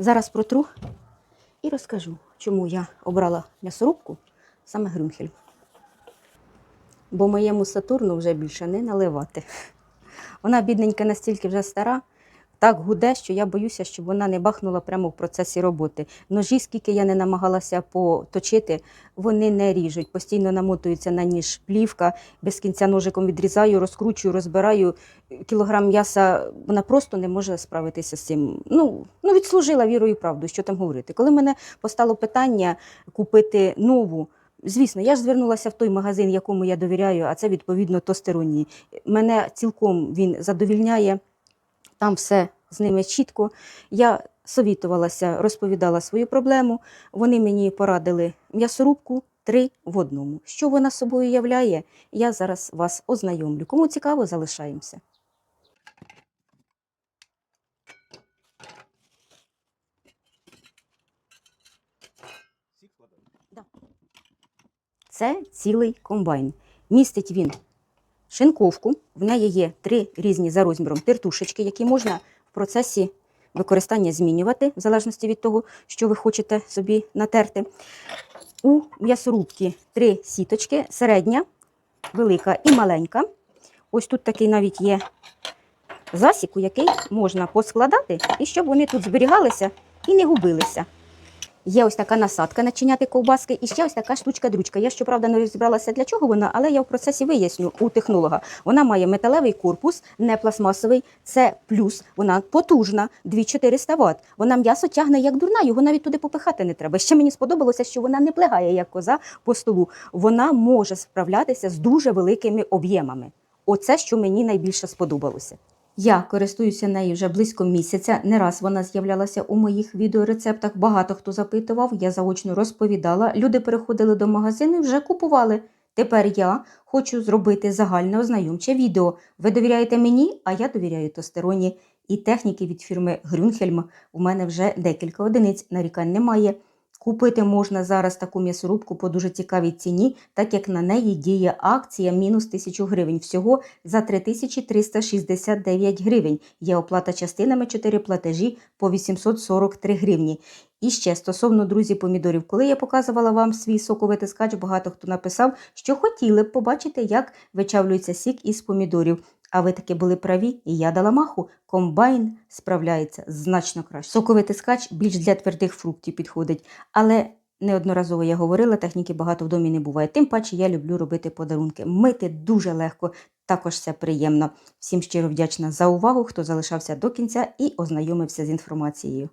Зараз протру і розкажу, чому я обрала м'ясорубку саме Грюнхель. Бо моєму Сатурну вже більше не наливати. Вона, бідненька, настільки вже стара, так гуде, що я боюся, щоб вона не бахнула прямо в процесі роботи. Ножі, скільки я не намагалася поточити, вони не ріжуть. Постійно намотуються на ніж плівка, без кінця ножиком відрізаю, розкручую, розбираю. Кілограм м'яса вона просто не може справитися з цим. Ну, ну відслужила вірою і правду, що там говорити. Коли мене постало питання купити нову. Звісно, я ж звернулася в той магазин, якому я довіряю, а це відповідно тостеронії. Мене цілком він задовільняє, там все з ними чітко. Я совітувалася, розповідала свою проблему. Вони мені порадили м'ясорубку три в одному. Що вона собою являє, я зараз вас ознайомлю. Кому цікаво, залишаємося. Це цілий комбайн. Містить він шинковку. В неї є три різні за розміром тертушечки, які можна в процесі використання змінювати, в залежності від того, що ви хочете собі натерти. У м'ясорубки три сіточки, середня, велика і маленька. Ось тут такий навіть є засік, у який можна поскладати, і щоб вони тут зберігалися і не губилися. Є ось така насадка начиняти ковбаски, і ще ось така штучка-дрючка. Я щоправда не розібралася для чого вона, але я в процесі виясню у технолога. Вона має металевий корпус, не пластмасовий. Це плюс. Вона потужна, 2400 Вт. Вона м'ясо тягне як дурна, його навіть туди попихати не треба. Ще мені сподобалося, що вона не плегає як коза по столу. Вона може справлятися з дуже великими об'ємами. Оце, що мені найбільше сподобалося. Я користуюся нею вже близько місяця. Не раз вона з'являлася у моїх відеорецептах. Багато хто запитував, я заочно розповідала. Люди переходили до магазину і вже купували. Тепер я хочу зробити загальне ознайомче відео. Ви довіряєте мені, а я довіряю тостероні. І техніки від фірми Грюнхельм у мене вже декілька одиниць. Нарікань немає. Купити можна зараз таку м'ясорубку по дуже цікавій ціні, так як на неї діє акція мінус 1000 гривень. Всього за 3369 гривень. Є оплата частинами 4 платежі по 843 гривні. І ще стосовно друзі помідорів, коли я показувала вам свій соковитискач, багато хто написав, що хотіли б побачити, як вичавлюється сік із помідорів. А ви таки були праві, і я дала маху. Комбайн справляється значно краще. Соковий скач більш для твердих фруктів підходить, але неодноразово я говорила, техніки багато в домі не буває. Тим паче я люблю робити подарунки. Мити дуже легко, також це приємно. Всім щиро вдячна за увагу, хто залишався до кінця і ознайомився з інформацією.